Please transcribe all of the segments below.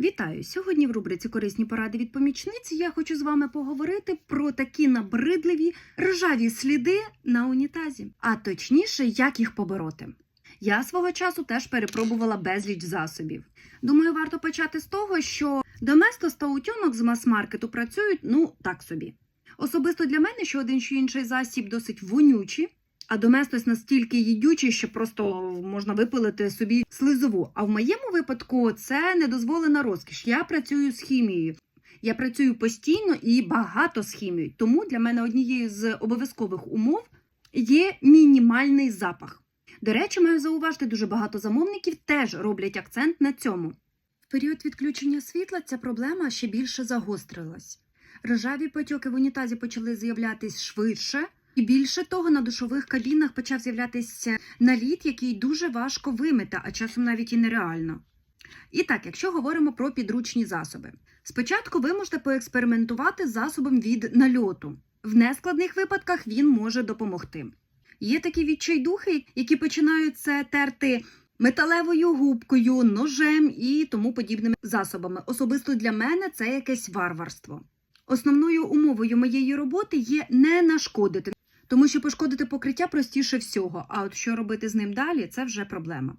Вітаю! Сьогодні в рубриці Корисні поради від помічниці я хочу з вами поговорити про такі набридливі ржаві сліди на унітазі, а точніше, як їх побороти. Я свого часу теж перепробувала безліч засобів. Думаю, варто почати з того, що Доместос та утюнок з мас-маркету працюють ну так собі. Особисто для мене, що один чи інший засіб досить вонючі, а доместос настільки їдючий, що просто можна випилити собі слизову. А в моєму випадку це недозволена розкіш. Я працюю з хімією. Я працюю постійно і багато з хімією. Тому для мене однією з обов'язкових умов є мінімальний запах. До речі, маю зауважити, дуже багато замовників теж роблять акцент на цьому. В період відключення світла ця проблема ще більше загострилась. Рожаві потьоки в унітазі почали з'являтись швидше, і більше того, на душових кабінах почав з'являтися наліт, який дуже важко вимити, а часом навіть і нереально. І так, якщо говоримо про підручні засоби, спочатку ви можете поекспериментувати з засобом від нальоту. В нескладних випадках він може допомогти. Є такі відчайдухи, які починають це терти металевою губкою, ножем і тому подібними засобами. Особисто для мене це якесь варварство. Основною умовою моєї роботи є не нашкодити, тому що пошкодити покриття простіше всього. А от що робити з ним далі, це вже проблема.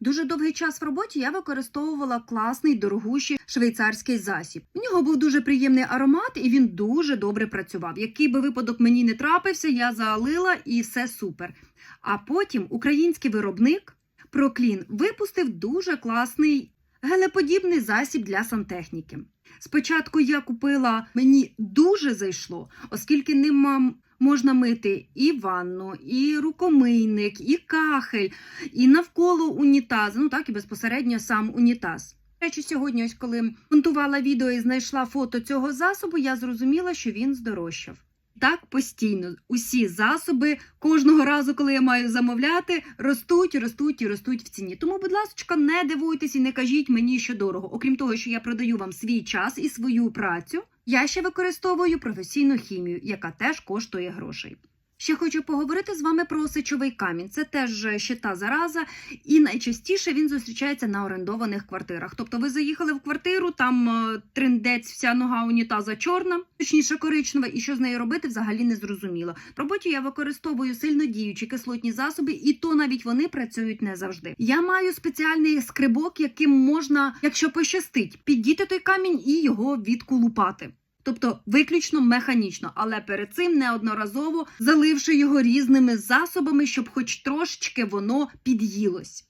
Дуже довгий час в роботі я використовувала класний дорогущий швейцарський засіб. У нього був дуже приємний аромат, і він дуже добре працював. Який би випадок мені не трапився, я залила і все супер. А потім український виробник Проклін випустив дуже класний гелеподібний засіб для сантехніки. Спочатку я купила, мені дуже зайшло, оскільки ним м, можна мити і ванну, і рукомийник, і кахель, і навколо унітазу, ну так і безпосередньо сам унітаз. Речі, сьогодні, ось коли монтувала відео і знайшла фото цього засобу, я зрозуміла, що він здорожчав. Так постійно усі засоби кожного разу, коли я маю замовляти, ростуть, ростуть і ростуть в ціні. Тому, будь ласка, не дивуйтесь і не кажіть мені, що дорого. Окрім того, що я продаю вам свій час і свою працю, я ще використовую професійну хімію, яка теж коштує грошей. Ще хочу поговорити з вами про сечовий камінь. Це теж ще та зараза, і найчастіше він зустрічається на орендованих квартирах. Тобто, ви заїхали в квартиру, там е, триндець, вся нога унітаза чорна, точніше коричнева, і що з нею робити, взагалі не зрозуміло. В роботі я використовую сильнодіючі кислотні засоби, і то навіть вони працюють не завжди. Я маю спеціальний скрибок, яким можна, якщо пощастить, піддіти той камінь і його відкулупати. Тобто виключно механічно, але перед цим неодноразово заливши його різними засобами, щоб хоч трошечки воно під'їлось.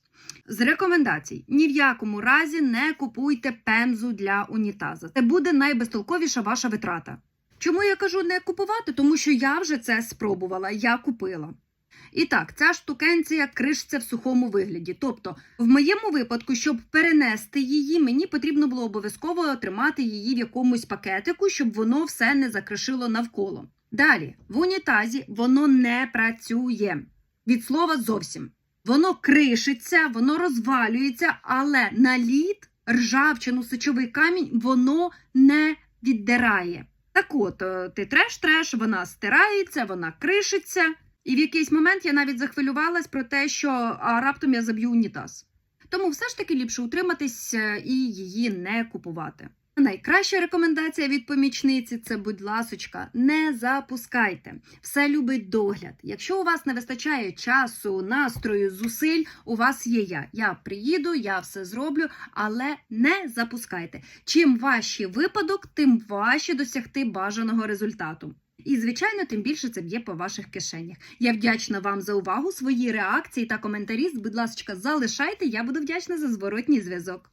З рекомендацій: ні в якому разі не купуйте пемзу для унітаза. Це буде найбезтолковіша ваша витрата. Чому я кажу не купувати? Тому що я вже це спробувала, я купила. І так, ця штукенція кришиться в сухому вигляді. Тобто, в моєму випадку, щоб перенести її, мені потрібно було обов'язково тримати її в якомусь пакетику, щоб воно все не закришило навколо. Далі, в унітазі воно не працює. Від слова зовсім. Воно кришиться, воно розвалюється, але наліт, ржавчину, сечовий камінь воно не віддирає. Так от, е, ти треш-треш, вона стирається, вона кришиться. І в якийсь момент я навіть захвилювалась про те, що а, раптом я заб'ю унітаз. Тому все ж таки ліпше утриматись е, і її не купувати. Найкраща рекомендація від помічниці це, будь ласочка, не запускайте. Все любить догляд. Якщо у вас не вистачає часу, настрою, зусиль, у вас є я. Я приїду, я все зроблю, але не запускайте. Чим важчий випадок, тим важче досягти бажаного результату. І, звичайно, тим більше це б'є по ваших кишенях. Я вдячна вам за увагу, свої реакції та коментарі. Будь ласка, залишайте. Я буду вдячна за зворотній зв'язок.